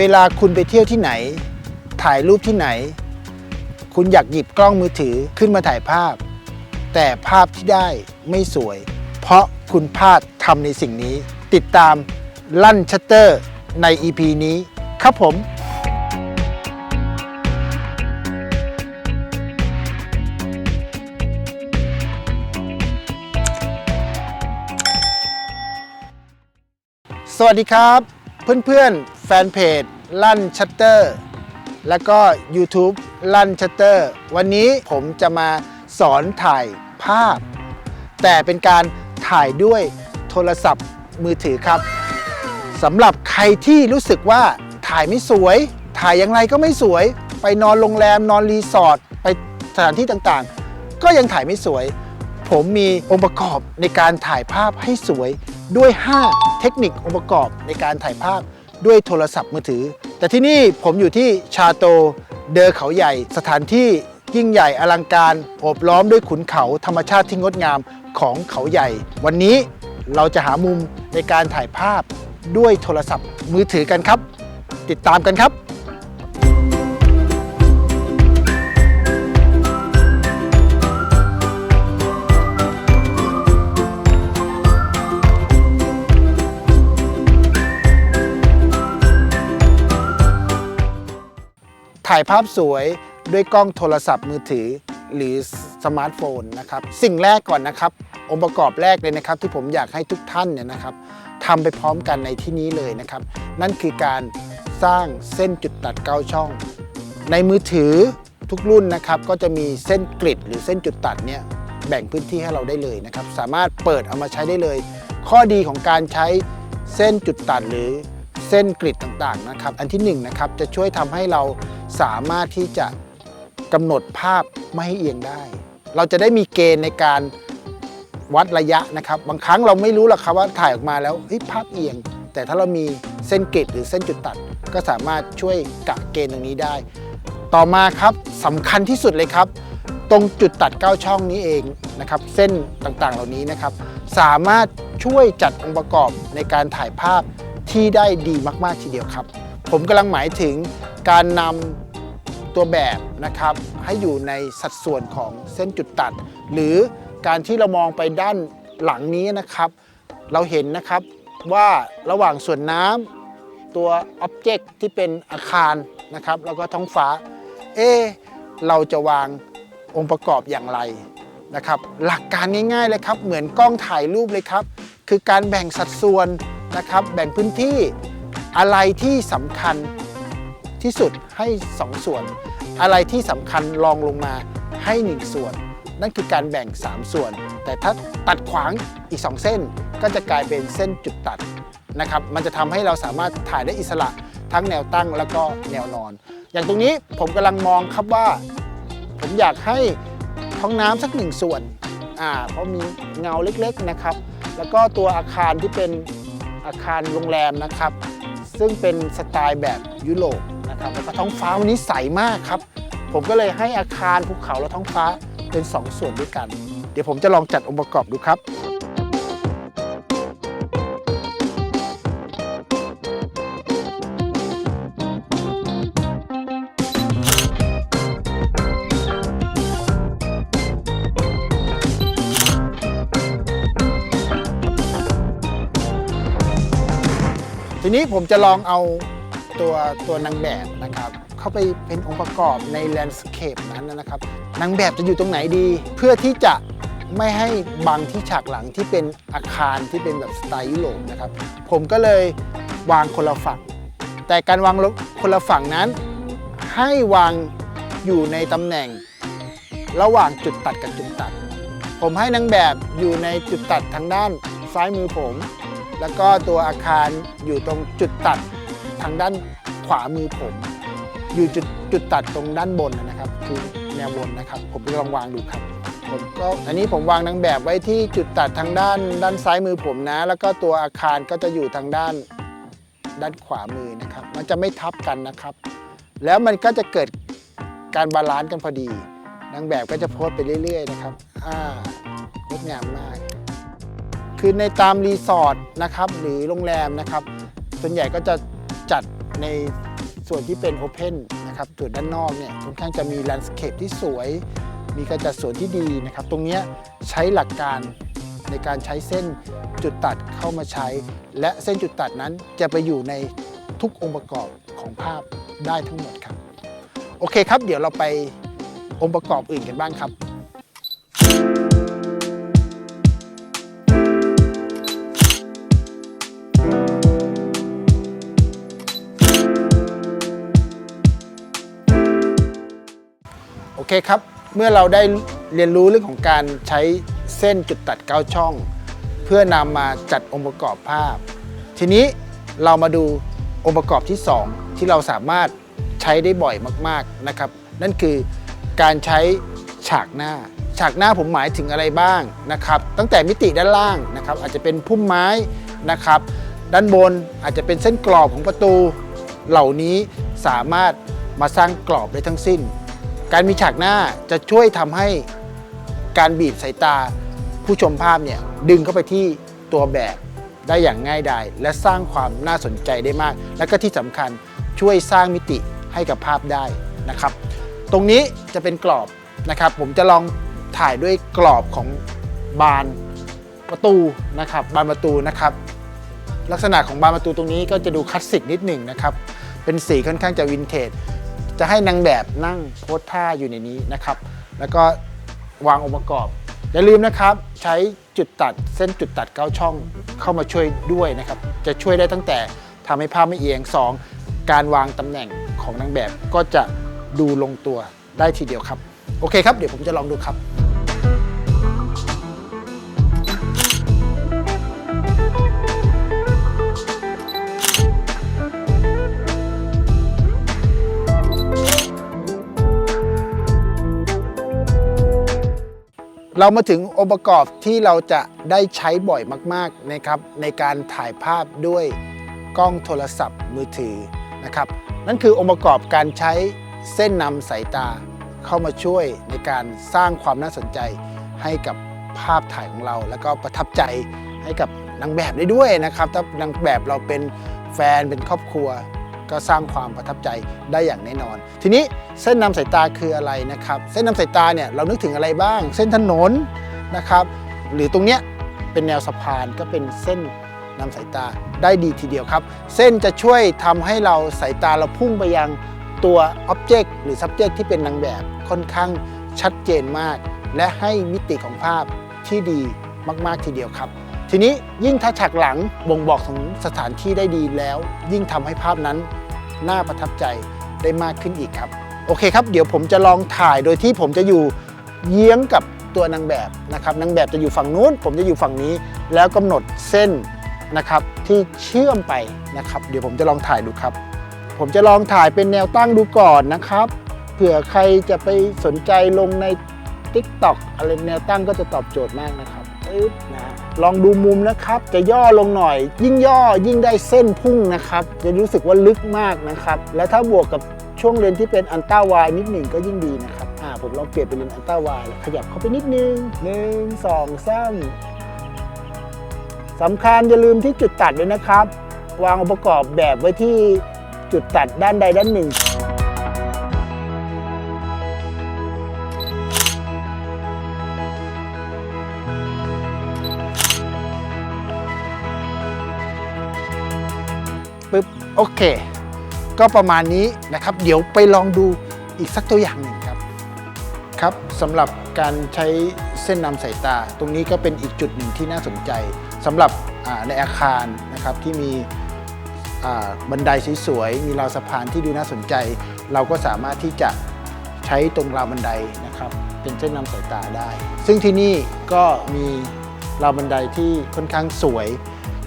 เวลาคุณไปเที่ยวที่ไหน ถ่ายรูปที่ไหน คุณอยากหยิบกล้องมือถือขึ้นมาถ่ายภาพ แต่ภาพที่ได้ไม่สวย เพราะคุณพลาดทำในสิ่งนี้ ติดตามลั่นชัตเตอร์ใน EP นี้ครับผมสวัสดีครับ เพื่อน แฟนเพจลั่นชัตเตอร์ แล้วก็ YouTube ลั่นชัตเตอร์ วันนี้ผมจะมาสอนถ่ายภาพ แต่เป็นการถ่ายด้วยโทรศัพท์มือถือครับสำหรับใครที่รู้สึกว่าถ่ายไม่สวย ถ่ายอย่างไรก็ไม่สวย ไปนอนโรงแรมนอนรีสอร์ทไปสถานที่ต่างๆ ก็ยังถ่ายไม่สวย ผมมีองค์ประกอบในการถ่ายภาพให้สวยด้วย 5 เทคนิคองค์ประกอบในการถ่ายภาพ ด้วยโทรศัพท์มือถือ แต่ที่นี่ผมอยู่ที่ชาโตเดอเขาใหญ่ สถานที่ยิ่งใหญ่อลังการโอบล้อมด้วยขุนเขาธรรมชาติที่งดงามของเขาใหญ่ วันนี้เราจะหามุมในการถ่ายภาพด้วยโทรศัพท์มือถือกันครับ ติดตามกันครับ ถ่ายภาพสวยด้วยกล้องโทรศัพท์มือถือ หรือสมาร์ทโฟนนะครับ สิ่งแรกก่อนนะครับ องค์ประกอบแรกเลยนะครับ ที่ผมอยากให้ทุกท่านเนี่ยนะครับทำไปพร้อมกันในที่นี้เลยนะครับ นั่นคือการสร้างเส้นจุดตัดเก้าช่อง ในมือถือทุกรุ่นนะครับก็จะมีเส้นกริดหรือเส้นจุดตัดเนี่ยแบ่งพื้นที่ให้เราได้เลยนะครับ สามารถเปิดเอามาใช้ได้เลย ข้อดีของการใช้เส้นจุดตัดหรือ เส้นกริดต่างๆนะครับ อันที่หนึ่งนะครับจะช่วยทำให้เราสามารถที่จะกำหนดภาพไม่ให้เอียงได้ เราจะได้มีเกณฑ์ในการวัดระยะนะครับ บางครั้งเราไม่รู้หรอกครับว่าถ่ายออกมาแล้วเฮ้ยภาพเอียง แต่ถ้าเรามีเส้นกริดหรือเส้นจุดตัด ก็สามารถช่วยกะเกณฑ์ตรงนี้ได้ ต่อมาครับสำคัญที่สุดเลยครับ ตรงจุดตัด 9 ช่องนี้เองนะครับ เส้นต่างๆเหล่านี้นะครับ สามารถช่วยจัดองค์ประกอบในการถ่ายภาพ ที่ได้ดีมากๆทีเดียวครับ ผมกำลังหมายถึงการนำตัวแบบนะครับ ให้อยู่ในสัดส่วนของเส้นจุดตัด หรือการที่เรามองไปด้านหลังนี้นะครับ เราเห็นนะครับว่าระหว่างส่วนน้ำตัวอ็อบเจกต์ที่เป็นอาคารนะครับ แล้วก็ท้องฟ้า เอเราจะวางองค์ประกอบอย่างไรนะครับ หลักการง่ายๆเลยครับ เหมือนกล้องถ่ายรูปเลยครับ คือการแบ่งสัดส่วน นะครับ แบ่งพื้นที่อะไรที่สำคัญที่สุดให้2ส่วน อะไรที่สำคัญรองลงมาให้ 1 ส่วน นั่นคือการแบ่ง 3 ส่วน แต่ถ้าตัดขวางอีก 2 เส้นก็จะกลายเป็นเส้นจุดตัดนะครับ มันจะทำให้เราสามารถถ่ายได้อิสระทั้งแนวตั้งแล้วก็แนวนอน อย่างตรงนี้ผมกำลังมองครับว่า ผมอยากให้ห้องน้ำสักหนึ่งส่วนอ่าเพราะมีเงาเล็กๆนะครับ แล้วก็ตัวอาคารที่เป็น อาคารโรงแรมนะครับ ซึ่งเป็นสไตล์แบบยุโรปนะครับแล้วก็ท้องฟ้าวันนี้ใสมากครับ ผมก็เลยให้อาคารภูเขาและท้องฟ้าเป็น 2 ส่วนด้วยกัน เดี๋ยวผมจะลองจัดองค์ประกอบดูครับ ทีนี้ผมจะลองเอาตัวตัวนางแบบนะครับ เข้าไปเป็นองค์ประกอบในแลนด์สเคปนั้นนะครับนางแบบจะอยู่ตรงไหนดี เพื่อที่จะไม่ให้บังที่ฉากหลังที่เป็นอาคารที่เป็นแบบสไตล์ยุโรปนะครับ ผมก็เลยวางคนละฝั่ง แต่การวางคนละฝั่งนั้น ให้วางอยู่ในตำแหน่ง ระหว่างจุดตัดกับจุดตัด ผมให้นางแบบอยู่ในจุดตัดทางด้านซ้ายมือผม แล้วก็ตัวอาคารอยู่ตรงจุดตัดทางด้านขวามือผม อยู่จุดจุดตัดตรงด้านบนนะครับ คือแนวบนนะครับ ผมจะลองวางดูครับผมก็อันนี้ผมวางนางแบบไว้ที่จุดตัดทางด้าน ด้านซ้ายมือผมนะ แล้วก็ตัวอาคารก็จะอยู่ทางด้านด้านขวามือนะครับ มันจะไม่ทับกันนะครับ แล้วมันก็จะเกิดการบาลานซ์กันพอดีนางแบบก็จะโพสไปเรื่อย ๆ นะครับอ่างดงามมาก คือในตามรีสอร์ทนะครับหรือโรงแรมนะครับ ส่วนใหญ่ก็จะจัดในส่วนที่เป็นโอเพนนะครับส่วนด้านนอกเนี่ยค่อนข้างจะมีแลนด์สเคปที่สวย มีการจัดสวนที่ดีนะครับ ตรงเนี้ยใช้หลักการในการใช้เส้นจุดตัดเข้ามาใช้ และเส้นจุดตัดนั้นจะไปอยู่ในทุกองค์ประกอบของภาพได้ทั้งหมดครับ โอเคครับ เดี๋ยวเราไปองค์ประกอบอื่นกันบ้างครับ เคครับ เมื่อเราได้เรียนรู้เรื่องของการใช้เส้นจุดตัดเก้าช่อง เพื่อนำมาจัดองค์ประกอบภาพ ทีนี้เรามาดูองค์ประกอบที่ 2 ที่เราสามารถใช้ได้บ่อยมากๆนะครับ นั่นคือการใช้ฉากหน้า ฉากหน้าผมหมายถึงอะไรบ้างนะครับ ตั้งแต่มิติด้านล่างนะครับ อาจจะเป็นพุ่มไม้นะครับ ด้านบนอาจจะเป็นเส้นกรอบของประตู เหล่านี้สามารถมาสร้างกรอบได้ทั้งสิ้น การมีฉากหน้าจะช่วยทำให้การบีบสายตา ผู้ชมภาพเนี่ยดึงเข้าไปที่ตัวแบบได้อย่างง่ายดายและสร้างความน่าสนใจได้มาก และก็ที่สำคัญช่วยสร้างมิติให้กับภาพได้นะครับ ตรงนี้จะเป็นกรอบนะครับ ผมจะลองถ่ายด้วยกรอบของบานประตูนะครับ บานประตูนะครับ ลักษณะของบานประตูตรงนี้ก็จะดูคลาสสิกนิดหนึ่งนะครับ เป็นสีค่อนข้างจะวินเทจ จะให้นางแบบนั่งโพสท่าอยู่ในนี้นะครับ แล้วก็วางองค์ประกอบ อย่าลืมนะครับ ใช้จุดตัดเส้นจุดตัดเก้าช่องเข้ามาช่วยด้วยนะครับ จะช่วยได้ตั้งแต่ทำให้ภาพไม่เอียง 2. การวางตำแหน่งของนางแบบก็จะดูลงตัวได้ทีเดียวครับ โอเคครับ เดี๋ยวผมจะลองดูครับ เรามาถึงองค์ประกอบที่เราจะได้ใช้บ่อยมากๆนะครับ ในการถ่ายภาพด้วยกล้องโทรศัพท์มือถือนะครับ นั่นคือองค์ประกอบการใช้เส้นนำสายตาเข้ามาช่วยในการสร้างความน่าสนใจให้กับภาพถ่ายของเรา แล้วก็ประทับใจให้กับนางแบบได้ด้วยนะครับ ถ้านางแบบเราเป็นแฟนเป็นครอบครัว ก็สร้างความประทับใจได้อย่างแน่นอน ทีนี้เส้นนำสายตาคืออะไรนะครับ เส้นนำสายตาเนี่ยเรานึกถึงอะไรบ้าง เส้นถนนนะครับ หรือตรงเนี้ยเป็นแนวสะพานก็เป็นเส้นนำสายตาได้ดีทีเดียวครับ เส้นจะช่วยทำให้เราสายตาเราพุ่งไปยังตัวอ็อบเจกต์หรือ subject ที่เป็นนางแบบค่อนข้างชัดเจนมาก และให้มิติของภาพที่ดีมาก ๆ ทีเดียวครับ ทีนี้ยิ่งถ้าฉากหลังบ่งบอกถึงสถานที่ได้ดีแล้ว ยิ่งทำให้ภาพนั้นน่าประทับใจได้มากขึ้นอีกครับ โอเคครับ เดี๋ยวผมจะลองถ่ายโดยที่ผมจะอยู่เยื้องกับตัวนางแบบนะครับนางแบบจะอยู่ฝั่งนู้น ผมจะอยู่ฝั่งนี้ แล้วกำหนดเส้นนะครับที่เชื่อมไปนะครับ เดี๋ยวผมจะลองถ่ายดูครับ ผมจะลองถ่ายเป็นแนวตั้งดูก่อนนะครับเผื่อใครจะไปสนใจลงใน TikTok อะไรแนวตั้งก็จะตอบโจทย์มากนะครับ ปึ๊บนะลองดูมุมนะครับ จะย่อลงหน่อย ยิ่งย่อยิ่งได้เส้นพุ่งนะครับ จะรู้สึกว่าลึกมากนะครับ และถ้าบวกกับช่วงเลนที่เป็นอันต้าวายนิดหนึ่งก็ยิ่งดีนะครับอ่าผมลองเปลี่ยนเป็นเลนอันต้าวายขยับเข้าไปนิดนึงหนึ่งสองสามสำคัญอย่าลืมที่จุดตัดด้วยนะครับ วางองค์ประกอบแบบไว้ที่จุดตัดด้านใดด้านหนึ่ง ปึ๊บโอเค ก็ประมาณนี้นะครับ เดี๋ยวไปลองดูอีกสักตัวอย่างหนึ่งครับครับสำหรับการใช้เส้นนำสายตา ตรงนี้ก็เป็นอีกจุดหนึ่งที่น่าสนใจสำหรับในอาคารนะครับที่มีบันไดสวยๆมีราวสะพานที่ดูน่าสนใจ เราก็สามารถที่จะใช้ตรงราวบันไดนะครับ เป็นเส้นนำสายตาได้ ซึ่งที่นี่ก็มีราวบันไดที่ค่อนข้างสวย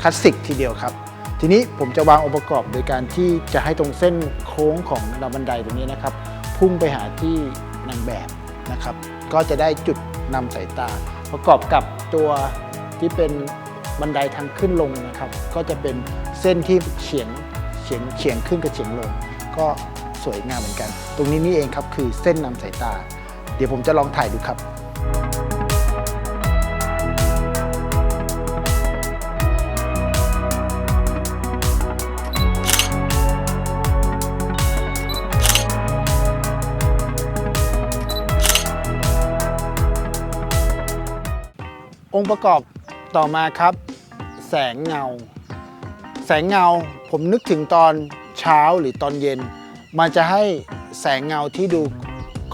คลาสสิกทีเดียวครับ ทีนี้ผมจะวางองค์ประกอบโดยการที่จะให้ตรงเส้นโค้งของราวบันไดตรงนี้นะครับ พุ่งไปหาที่นางแบบนะครับ ก็จะได้จุดนำสายตา ประกอบกับตัวที่เป็นบันไดทางขึ้นลงนะครับ ก็จะเป็นเส้นที่เฉียงเฉียงเฉียงขึ้นกับเฉียงลง ก็สวยงามเหมือนกัน ตรงนี้นี่เองครับคือเส้นนำสายตา เดี๋ยวผมจะลองถ่ายดูครับ องค์ประกอบต่อมาครับ แสงเงา แสงเงาผมนึกถึงตอนเช้าหรือตอนเย็น มันจะให้แสงเงาที่ดู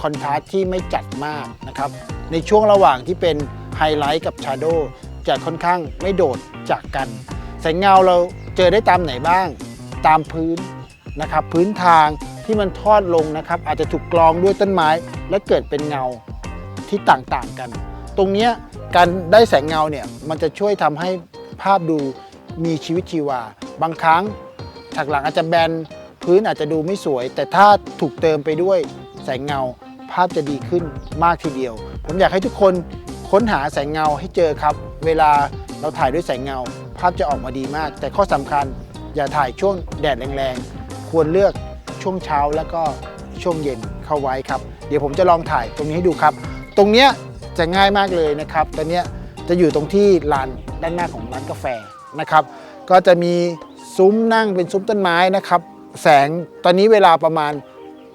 คอนทราสที่ไม่จัดมากนะครับ ในช่วงระหว่างที่เป็นไฮไลท์กับชาร์โดจะค่อนข้างไม่โดดจากกัน แสงเงาเราเจอได้ตามไหนบ้าง ตามพื้นนะครับ พื้นทางที่มันทอดลงนะครับ อาจจะถูกกรองด้วยต้นไม้และเกิดเป็นเงาที่ต่างๆกัน ตรงนี้การได้แสงเงาเนี่ยมันจะช่วยทำให้ภาพดูมีชีวิตชีวา บางครั้งฉากหลังอาจจะแบนพื้นอาจจะดูไม่สวย แต่ถ้าถูกเติมไปด้วยแสงเงา ภาพจะดีขึ้นมากทีเดียว ผมอยากให้ทุกคนค้นหาแสงเงาให้เจอครับ เวลาเราถ่ายด้วยแสงเงา ภาพจะออกมาดีมาก แต่ข้อสำคัญอย่าถ่ายช่วงแดดแรงๆ ควรเลือกช่วงเช้าแล้วก็ช่วงเย็นเข้าไว้ครับ เดี๋ยวผมจะลองถ่ายตรงนี้ให้ดูครับ ตรงเนี้ย จะง่ายมากเลยนะครับตอนนี้จะอยู่ตรงที่ลานด้านหน้าของร้านกาแฟนะครับ ก็จะมีซุ้มนั่งเป็นซุ้มต้นไม้นะครับ แสงตอนนี้เวลาประมาณ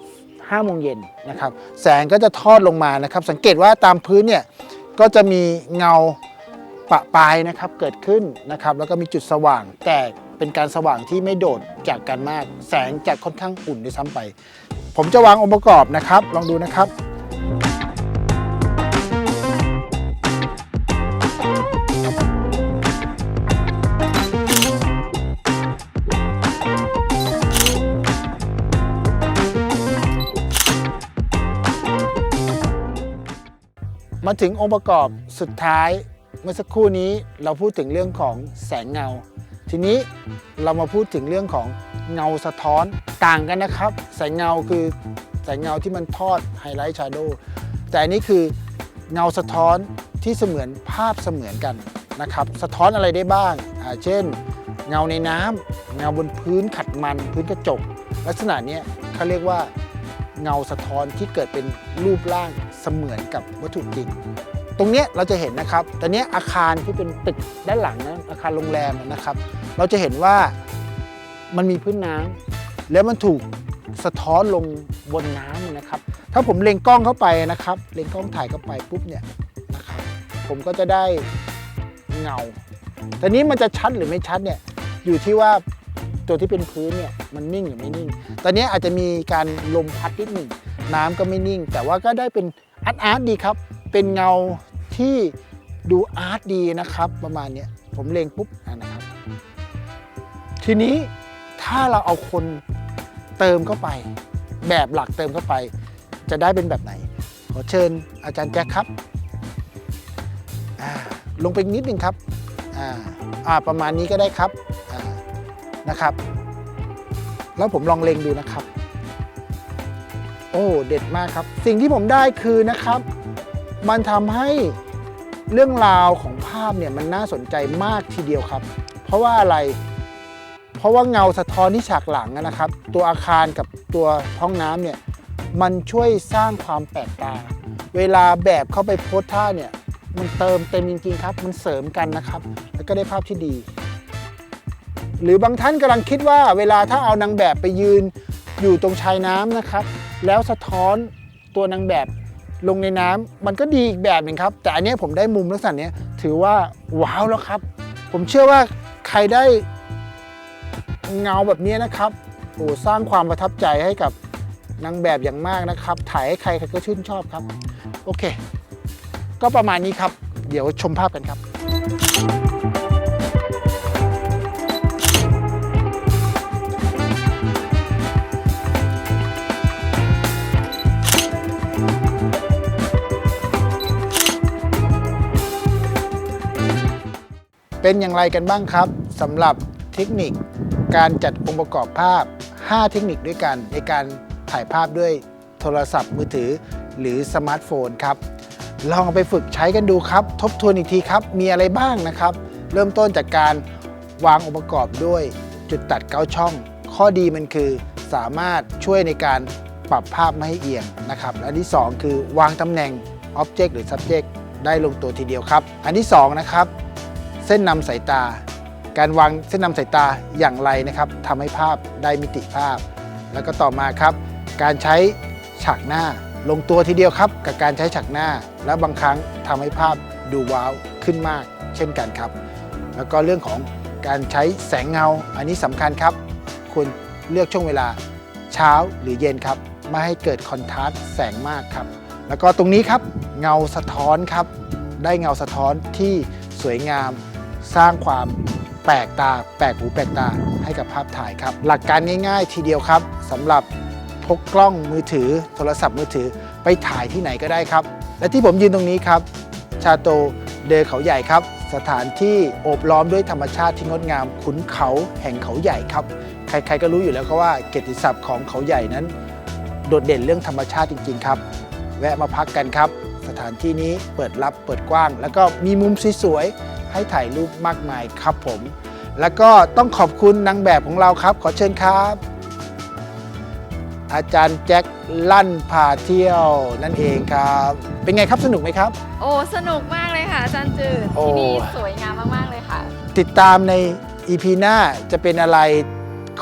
5โมงเย็นนะครับ แสงก็จะทอดลงมานะครับ สังเกตว่าตามพื้นเนี่ยก็จะมีเงาปะปลายนะครับเกิดขึ้นนะครับ แล้วก็มีจุดสว่างแต่เป็นการสว่างที่ไม่โดดจากกันมาก แสงจะค่อนข้างอุ่นด้วยซ้ำไป ผมจะวางองค์ประกอบนะครับ ลองดูนะครับ มาถึงองค์ประกอบสุดท้าย เมื่อสักครู่นี้เราพูดถึงเรื่องของแสงเงา ทีนี้เรามาพูดถึงเรื่องของเงาสะท้อนต่างกันนะครับ แสงเงาคือแสงเงาที่มันทอดไฮไลท์ชาร์โดแต่อันนี้คือเงาสะท้อนที่เสมือนภาพเสมือนกันนะครับ สะท้อนอะไรได้บ้างเช่น เงาในน้ำเงาบนพื้นขัดมัน พื้นกระจก ลักษณะนี้เขาเรียกว่าเงาสะท้อนที่เกิดเป็นรูปร่าง เสมือนกับวัตถุจริง ตรงเนี้ยเราจะเห็นนะครับต่เนี้อาคารที่เป็นตึกด้านหลังนะอาคารโรงแรมนะครับ เราจะเห็นว่ามันมีพื้นน้ำแล้วมันถูกสะท้อนลงบนน้ำนะครับ ถ้าผมเล็งกล้องเข้าไปนะครับ เล็งกล้องถ่ายเข้าไปปุ๊บเนี่ยนะครับ ผมก็จะได้เงาแต่นี้มันจะชัดหรือไม่ชัดเนี่ยอยู่ที่ว่าตัวที่เป็นพื้นเนี่ยมันนิ่งหรือไม่นิ่ง ตอนนี้อาจจะมีการลมพัดนิดหนึ่งน้ำก็ไม่นิ่ง แต่ว่าก็ได้เป็น อาร์ตอาร์ตดีครับ เป็นเงาที่ดูอาร์ตดีนะครับ ประมาณนี้ผมเลงปุ๊บนะครับ ทีนี้ถ้าเราเอาคนเติมเข้าไป แบบหลักเติมเข้าไป จะได้เป็นแบบไหน ขอเชิญอาจารย์แจ็คครับลงไปนิดนึงครับประมาณนี้ก็ได้ครับนะครับ แล้วผมลองเล็งดูนะครับ โอ้เด็ดมากครับ สิ่งที่ผมได้คือนะครับ มันทำให้เรื่องราวของภาพเนี่ยมันน่าสนใจมากทีเดียวครับ เพราะว่าอะไร เพราะว่าเงาสะท้อนที่ฉากหลังนะครับ ตัวอาคารกับตัวห้องน้ำเนี่ยมันช่วยสร้างความแปลกตา เวลาแบบเข้าไปโพสท่าเนี่ยมันเติมเต็มจริงๆครับ มันเสริมกันนะครับ แล้วก็ได้ภาพที่ดี หรือบางท่านกำลังคิดว่าเวลาถ้าเอานางแบบไปยืนอยู่ตรงชายน้ำนะครับ แล้วสะท้อนตัวนางแบบลงในน้ำมันก็ดีอีกแบบหนึ่งครับ แต่อันนี้ผมได้มุมลักษณะนี้ถือว่าว้าวแล้วครับ ผมเชื่อว่าใครได้เงาแบบนี้นะครับโอ้สร้างความประทับใจให้กับนางแบบอย่างมากนะครับ ถ่ายให้ใครใครก็ชื่นชอบครับ โอเค ก็ประมาณนี้ครับ เดี๋ยวชมภาพกันครับ เป็นอย่างไรกันบ้างครับสำหรับเทคนิคการจัดองค์ประกอบภาพ 5 เทคนิคด้วยกัน ในการถ่ายภาพด้วยโทรศัพท์มือถือ หรือสมาร์ทโฟนครับ ลองไปฝึกใช้กันดูครับ ทบทวนอีกทีครับ มีอะไรบ้างนะครับ เริ่มต้นจากการวางองค์ประกอบด้วยจุดตัดเก้าช่อง ข้อดีมันคือสามารถช่วยในการ ปรับภาพไม่ให้เอียงนะครับ อันที่ 2 คือวางตำแหน่ง Object หรือ Subject ได้ลงตัวทีเดียวครับ อันที่ 2 นะครับ เส้นนำสายตา การวางเส้นนำสายตาอย่างไรนะครับทำให้ภาพได้มิติภาพ แล้วก็ต่อมาครับ การใช้ฉากหน้าลงตัวทีเดียวครับ กับการใช้ฉากหน้า และบางครั้งทำให้ภาพดูว้าวขึ้นมาก เช่นกันครับ แล้วก็เรื่องของการใช้แสงเงา อันนี้สำคัญครับ ควรเลือกช่วงเวลาเช้าหรือเย็นครับ ไม่ให้เกิดคอนทราสต์แสงมากครับ แล้วก็ตรงนี้ครับเงาสะท้อนครับ ได้เงาสะท้อนที่สวยงามสร้างความแปลกตา แปลกหูแปลกตาให้กับภาพถ่ายครับ หลักการง่ายๆ ทีเดียวครับสำหรับพกกล้องมือถือ โทรศัพท์มือถือไปถ่ายที่ไหนก็ได้ครับ และที่ผมยืนตรงนี้ครับ ชาโตเดอเขาใหญ่ครับ สถานที่โอบล้อมด้วยธรรมชาติที่งดงามขุนเขาแห่งเขาใหญ่ครับ ใครๆก็รู้อยู่แล้วครับว่าเกียรติศัพท์ของเขาใหญ่นั้น โดดเด่นเรื่องธรรมชาติจริง ๆ ครับ แวะมาพักกันครับ สถานที่นี้เปิดรับเปิดกว้าง แล้วก็มีมุมสวยๆให้ถ่ายรูปมากมายครับผม แล้วก็ต้องขอบคุณนางแบบของเราครับ ขอเชิญครับ อาจารย์แจ็คลั่นพาเที่ยวนั่นเองครับ เป็นไงครับสนุกไหมครับ โอ้สนุกมากเลยค่ะอาจารย์จืดโอ้ที่นี่สวยงามมากๆเลยค่ะ ติดตามใน EP หน้าจะเป็นอะไร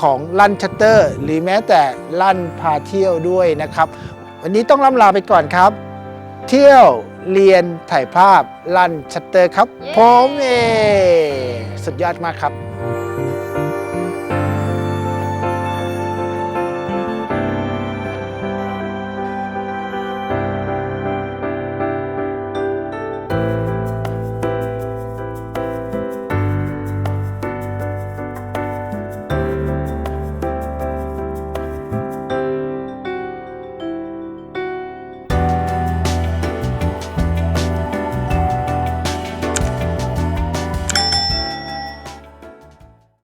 ของลั่นชัตเตอร์ หรือแม้แต่ลั่นพาเที่ยวด้วยนะครับ วันนี้ต้องล่ำลาไปก่อนครับ เที่ยวเรียนถ่ายภาพลั่นชัตเตอร์ครับเย้ผมเองสุดยอดมากครับ